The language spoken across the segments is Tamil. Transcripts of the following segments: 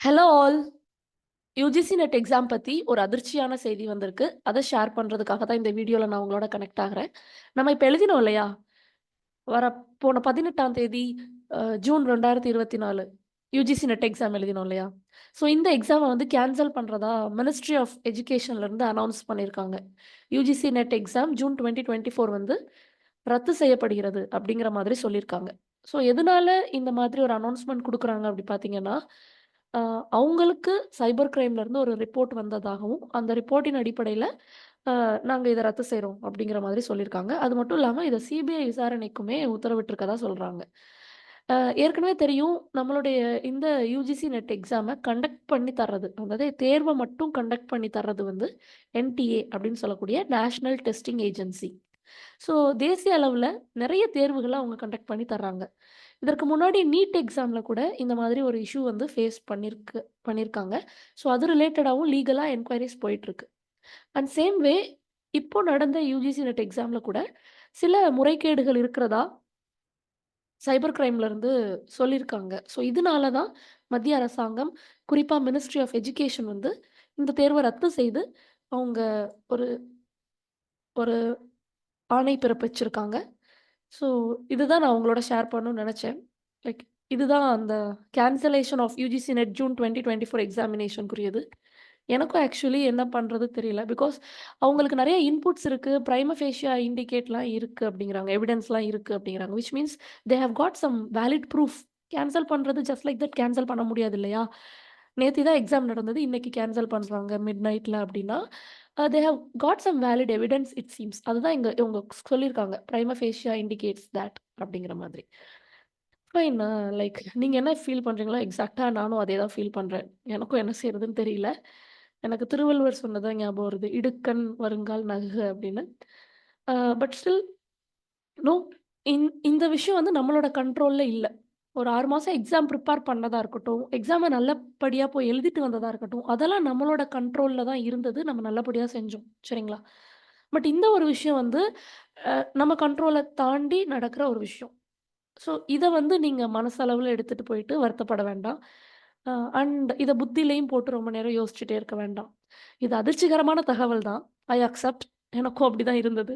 Hello all UGC NET exam பற்றி ஒரு அதிர்ச்சியான செய்தி வந்திருக்கு. அதை ஷேர் பண்ணுறதுக்காக தான் இந்த வீடியோவில் நான் உங்களோட கனெக்ட் ஆகிறேன் நம்ம இப்போ எழுதினோம் இல்லையா? வர போன 18ஆம் தேதி அ ஜூன் 2024 யுஜிசி நெட் எக்ஸாம் எழுதினோம் இல்லையா? ஸோ இந்த எக்ஸாமை வந்து கேன்சல் பண்ணுறதா மினிஸ்ட்ரி ஆஃப் எஜுகேஷன்லேருந்து அனௌன்ஸ் பண்ணியிருக்காங்க. யுஜிசி நெட் எக்ஸாம் ஜூன் 2024 வந்து ரத்து செய்யப்படுகிறது அப்படிங்கிற மாதிரி சொல்லியிருக்காங்க. ஸோ எதனால இந்த மாதிரி ஒரு அனௌன்ஸ்மெண்ட் கொடுக்குறாங்க அப்படி பார்த்தீங்கன்னா, அவங்களுக்கு சைபர் கிரைம்லேருந்து ஒரு ரிப்போர்ட் வந்ததாகவும், அந்த ரிப்போர்ட்டின் அடிப்படையில் நாங்கள் இதை ரத்து செய்கிறோம் அப்படிங்கிற மாதிரி சொல்லியிருக்காங்க. அது மட்டும் இல்லாமல் இதை சிபிஐ விசாரணைக்குமே உத்தரவிட்டிருக்கதா சொல்கிறாங்க ஏற்கனவே தெரியும் நம்மளுடைய இந்த யுஜிசி நெட் எக்ஸாமை கண்டக்ட் பண்ணி தர்றது, அதாவது தேர்வை மட்டும் கண்டக்ட் பண்ணி தர்றது வந்து என்டிஏ அப்படின்னு சொல்லக்கூடிய நேஷனல் டெஸ்டிங் ஏஜென்சி. ஸோ தேசிய அளவில் நிறைய தேர்வுகளை அவங்க கண்டக்ட் பண்ணி தர்றாங்க. இதற்கு முன்னாடி நீட் எக்ஸாமில் கூட இந்த மாதிரி ஒரு இஷ்யூ வந்து ஃபேஸ் பண்ணிருக்கு பண்ணியிருக்காங்க. ஸோ அது ரிலேட்டடாகவும் லீகலாக என்கொயரிஸ் போயிட்டுருக்கு. அண்ட் சேம் வே இப்போ நடந்த யூஜிசி நெட் எக்ஸாமில் கூட சில முறைகேடுகள் இருக்கிறதா சைபர் கிரைம்ல இருந்து சொல்லியிருக்காங்க. ஸோ இதனால தான் மத்திய அரசாங்கம், குறிப்பாக மினிஸ்ட்ரி ஆஃப் எஜுகேஷன் வந்து இந்த தேர்வை ரத்து செய்து அவங்க ஒரு ஒரு ஆணை பிறப்பிச்சிருக்காங்க. ஸோ இதுதான் நான் உங்களோட ஷேர் பண்ணணும்னு நினச்சேன் லைக் இதுதான் அந்த cancellation of UGC NET June 2024 எக்ஸாமினேஷனுக்குரியது. எனக்கும் ஆக்சுவலி என்ன பண்ணுறது தெரியல. பிகாஸ் அவங்களுக்கு நிறைய இன்புட்ஸ் இருக்குது ப்ரைமஃபேஷியா இண்டிகேட்லாம் இருக்குது அப்படிங்கிறாங்க. எவிடன்ஸ்லாம் இருக்குது அப்படிங்கிறாங்க. Which means they have got some valid proof. Cancel பண்ணுறது ஜஸ்ட் லைக் தட் கேன்சல் பண்ண முடியாது இல்லையா? நேற்று தான் எக்ஸாம் நடந்தது. இன்னைக்கு கேன்சல் பண்ணுறாங்க மிட் நைட்டில் அப்படின்னா, they have got some valid evidence it seems. அதுதான் இங்கே இவங்க சொல்லியிருக்காங்க. ப்ரைமஃபேஷியா இண்டிகேட்ஸ் தட் அப்படிங்கிற மாதிரி. ஃபைன் லைக் நீங்கள் என்ன ஃபீல் பண்ணுறீங்களோ எக்ஸாக்டாக நானும் அதே தான் ஃபீல் பண்ணுறேன் எனக்கும் என்ன செய்யறதுன்னு தெரியல. எனக்கு திருவள்ளுவர் சொன்னது தான் ஞாபகம் வருது. "இடுக்கண் வருங்கால் நகு அப்படின்னு. பட் ஸ்டில் நோ இந் இந்த விஷயம் வந்து நம்மளோட கண்ட்ரோலில் இல்லை ஒரு ஆறு மாதம் எக்ஸாம் ப்ரிப்பேர் பண்ணதாக இருக்கட்டும், எக்ஸாமை நல்லபடியாக போய் எழுதிட்டு வந்ததாக இருக்கட்டும், அதெல்லாம் நம்மளோட கண்ட்ரோலில் தான் இருந்தது. நம்ம நல்லபடியாக செஞ்சோம். சரிங்களா? பட் இந்த ஒரு விஷயம் வந்து நம்ம கண்ட்ரோலை தாண்டி நடக்கிற ஒரு விஷயம். ஸோ இதை வந்து நீங்கள் மனசளவில் எடுத்துகிட்டு போயிட்டு வருத்தப்பட வேண்டாம். அண்ட் இதை புத்திலயும் போட்டு ரொம்ப நேரம் யோசிச்சுட்டே இருக்க வேண்டாம். இது அதிர்ச்சிகரமான தகவல் தான். I accept. எனக்கும் அப்படி தான் இருந்தது.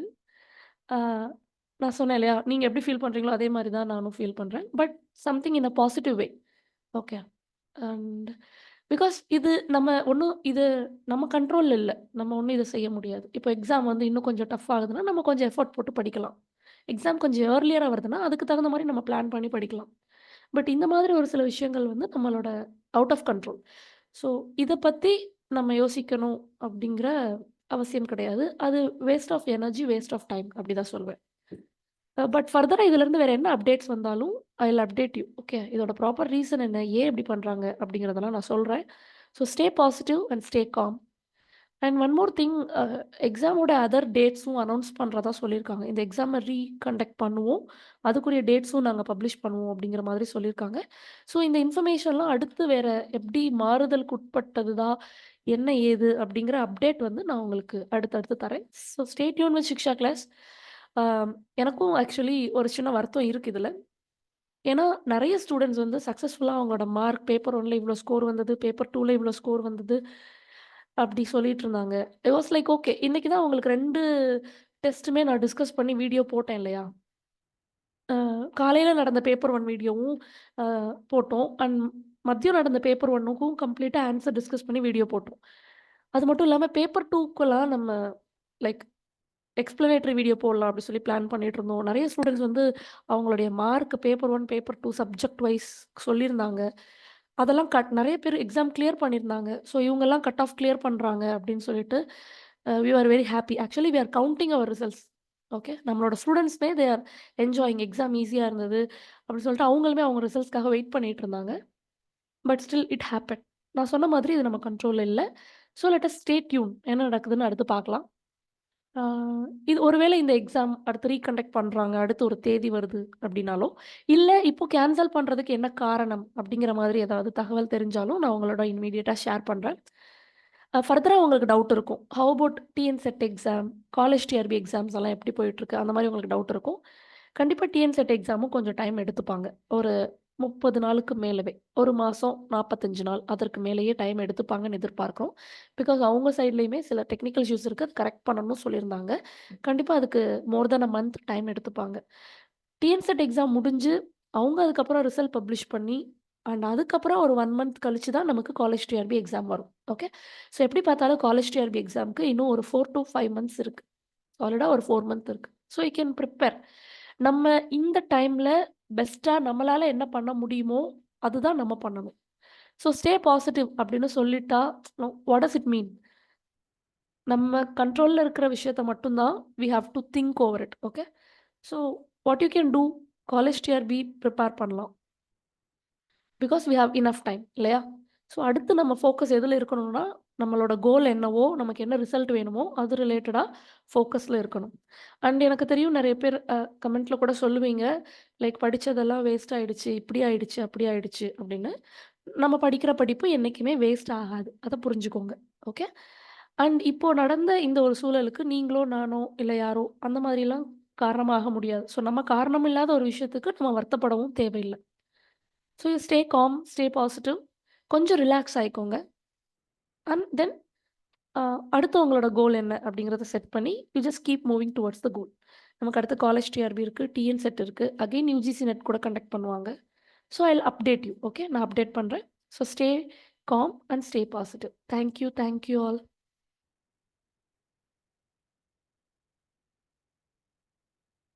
நான் சொன்னேன் இல்லையா? நீங்க எப்படி ஃபீல் பண்றீங்களோ அதே மாதிரி தான் நானும் ஃபீல் பண்றேன். But something in a positive way. Okay. And because இது நம்ம ஒன்றும் இது நம்ம கண்ட்ரோல் இல்லை நம்ம ஒன்றும் இதை செய்ய முடியாது. இப்போ எக்ஸாம் வந்து இன்னும் கொஞ்சம் டஃப் ஆகுதுன்னா, நம்ம கொஞ்சம் எஃபோர்ட் போட்டு படிக்கலாம். எக்ஸாம் கொஞ்சம் ஏர்லியராக வருதுன்னா, அதுக்கு தகுந்த மாதிரி நம்ம பிளான் பண்ணி படிக்கலாம். பட் இந்த மாதிரி ஒரு சில விஷயங்கள் வந்து நம்மளோட அவுட் ஆஃப் கண்ட்ரோல். ஸோ இதை பற்றி நம்ம யோசிக்கணும் அப்படிங்கிற அவசியம் கிடையாது. அது waste of energy, waste of time அப்படி தான் சொல்வேன். Uh, பட் ஃபர்தராக இதுலேருந்து வேறு என்ன அப்டேட்ஸ் வந்தாலும் I will update you. Okay. இதோட ப்ராப்பர் ரீசன் என்ன? ஏன் இப்படி பண்ணுறாங்க அப்படிங்கிறதெல்லாம் நான் சொல்கிறேன் so stay positive and stay calm. And one more thing எக்ஸாமோட other டேட்ஸும் அனௌன்ஸ் பண்ணுறதா சொல்லியிருக்காங்க. இந்த எக்ஸாமை ரீகண்டக்ட் பண்ணுவோம். அதுக்குரிய டேட்ஸும் நாங்கள் பப்ளிஷ் பண்ணுவோம் அப்படிங்கிற மாதிரி சொல்லியிருக்காங்க. ஸோ இந்த இன்ஃபர்மேஷன்லாம் அடுத்து வேற எப்படி மாறுதலுக்கு உட்பட்டதுதா? என்ன ஏது? அப்படிங்கிற அப்டேட் வந்து நான் உங்களுக்கு அடுத்தடுத்து தரேன். So stayed tuned with Shiksha class. எனக்கும் ஆக்சுவலி ஒரு சின்ன வருத்தம் இருக்கு இதுல. ஏன்னா நெறைய ஸ்டூடண்ட்ஸ் வந்து சக்சஸ்ஃபுல்லா அவங்களோட மார்க் பேப்பர் 1ல இவ்வளோ ஸ்கோர் வந்தது, பேப்பர் 2ல இவ்வளோ ஸ்கோர் வந்தது. அப்படி சொல்லிட்டு இருந்தாங்க. It was like okay. இன்னைக்கு தான் உங்களுக்கு 2 டெஸ்ட்டுமே நான் டிஸ்கஸ் பண்ணி வீடியோ போட்டேன் இல்லையா? அ காலையில நடந்த பேப்பர் 1 வீடியோவும் அ போட்டோம். அண்ட் மதியம் நடந்த பேப்பர் 1க்கும் கம்ப்ளீட்டா ஆன்ஸர் டிஸ்கஸ் பண்ணி வீடியோ போட்டோம். அது மட்டும் இல்லாம பேப்பர் 2க்குலாம் நம்ம லைக் எக்ஸ்ப்ளனேட்டரி வீடியோ போடலாம் அப்படி சொல்லி பிளான் பண்ணிட்டு இருந்தோம். நிறைய ஸ்டூடெண்ட்ஸ் வந்து அவங்களுடைய mark paper one paper two subject wise சொல்லியிருந்தாங்க. அதெல்லாம் கட் நிறைய பேர் எக்ஸாம் கிளியர் பண்ணியிருந்தாங்க. ஸோ இவங்கெல்லாம் கட் ஆஃப் கிளியர் பண்ணுறாங்க அப்படின்னு சொல்லிட்டு we are very happy actually we are counting our results. Okay. நம்மளோட ஸ்டூடெண்ட்ஸ்மே தே ஆர் என்ஜாயிங் எக்ஸாம் ஈஸியாக இருந்தது. அப்படின்னு சொல்லிட்டு அவங்களுமே அவங்க ரிசல்ட்ஸ்க்காக வெயிட் பண்ணிட்டு இருந்தாங்க. But still it happen. நான் சொன்ன மாதிரி இது நம்ம கண்ட்ரோலில் இல்லை so let us stay tune. என்ன நடக்குதுன்னு அடுத்து பார்க்கலாம். இது ஒருவேளை இந்த எக்ஸாம் அடுத்து ரீகண்டக்ட் பண்றாங்க. அடுத்து ஒரு தேதி வருது அப்படின்னாலோ, இல்ல இப்போ கேன்சல் பண்றதுக்கு என்ன காரணம்? அப்படிங்கிற மாதிரி ஏதாவது தகவல் தெரிஞ்சாலும் நான் உங்களோட இம்மீடியட்டா ஷேர் பண்றேன். ஃபர்தராக ஃபர்தரா உங்களுக்கு டவுட் இருக்கும். How about TN SET exam, college TRB exams எல்லாம் எப்படி போயிட்டுருக்கு? அந்த மாதிரி உங்களுக்கு டவுட் இருக்கும். கண்டிப்பா டிஎன் செட் எக்ஸாமும் கொஞ்சம் டைம் எடுத்துப்பாங்க. ஒரு 30 நாளுக்கு மேலவே. ஒரு மாதம் நாற்பத்தஞ்சு நாள். அதற்கு மேலேயே டைம் எடுத்துப்பாங்கன்னு எதிர்பார்க்குறோம் பிகாஸ் அவங்க சைட்லேயுமே சில டெக்னிக்கல் இஷ்யூஸ் இருக்குது அது கரெக்ட் பண்ணணும்னு சொல்லியிருந்தாங்க. கண்டிப்பாக அதுக்கு more than a month time எடுத்துப்பாங்க. டிஎன்செட் எக்ஸாம் முடிஞ்சு, அவங்க அதுக்கப்புறம் ரிசல்ட் பப்ளிஷ் பண்ணி, அண்ட் அதுக்கப்புறம் ஒரு ஒன் மந்த் கழிச்சு தான் நமக்கு காலேஜ் டிஆர்பி எக்ஸாம் வரும். ஓகே. ஸோ எப்படி பார்த்தாலும் காலேஜ் டிஆர்பி எக்ஸாமுக்கு இன்னும் ஒரு ஃபோர் டூ ஃபைவ் மந்த்ஸ் இருக்குது ஆல்ரெடா ஒரு ஃபோர் மந்த் இருக்குது ஸோ யூ கேன் ப்ரிப்பேர் நம்ம இந்த டைமில் பெஸ்ட்டாக நம்மளால் என்ன பண்ண முடியுமோ, அதுதான் நம்ம பண்ணணும். ஸோ ஸ்டே பாசிட்டிவ் அப்படின்னு சொல்லிட்டா, வாட் டஸ் இட் மீன்? நம்ம கண்ட்ரோலில் இருக்கிற விஷயத்த மட்டும்தான் we have to think over it. Okay. So what you can do college TRB prepare பண்ணலாம். Because we have enough time இல்லையா? ஸோ அடுத்து நம்ம ஃபோக்கஸ் எதில் இருக்கணும்னா, நம்மளோட கோல் என்னவோ, நமக்கு என்ன ரிசல்ட் வேணுமோ, அது ரிலேட்டடாக ஃபோக்கஸில் இருக்கணும். அண்ட் எனக்கு தெரியும் நிறைய பேர் கமெண்ட்டில் கூட சொல்லுவீங்க, லைக் படித்ததெல்லாம் வேஸ்ட் ஆகிடுச்சு இப்படி ஆயிடுச்சு, அப்படி ஆயிடுச்சு அப்படின்னு. நம்ம படிக்கிற படிப்பு என்றைக்குமே வேஸ்ட் ஆகாது. அதை புரிஞ்சுக்கோங்க. ஓகே. அண்ட் இப்போது நடந்த இந்த ஒரு சூழலுக்கு நீங்களோ, நானோ, இல்லை யாரோ அந்த மாதிரிலாம் காரணமாக முடியாது. ஸோ நம்ம காரணம் இல்லாத ஒரு விஷயத்துக்கு நம்ம வருத்தப்படவும் தேவையில்லை so you stay calm, stay positive. கொஞ்சம் ரிலாக்ஸ் ஆகிக்கோங்க அண்ட் தென் அடுத்தவங்களோட உங்களோட கோல் என்ன அப்படிங்கிறத செட் பண்ணி, you just keep moving towards the goal. நமக்கு அடுத்த காலேஜ் டிஆர்பி இருக்குது டிஎன் செட் இருக்குது அகைன் யூஜிசி நெட் கூட கண்டக்ட் பண்ணுவாங்க. So I update you. Okay. நான் அப்டேட் பண்ணுறேன் so stay calm and stay positive. Thank you, thank you all.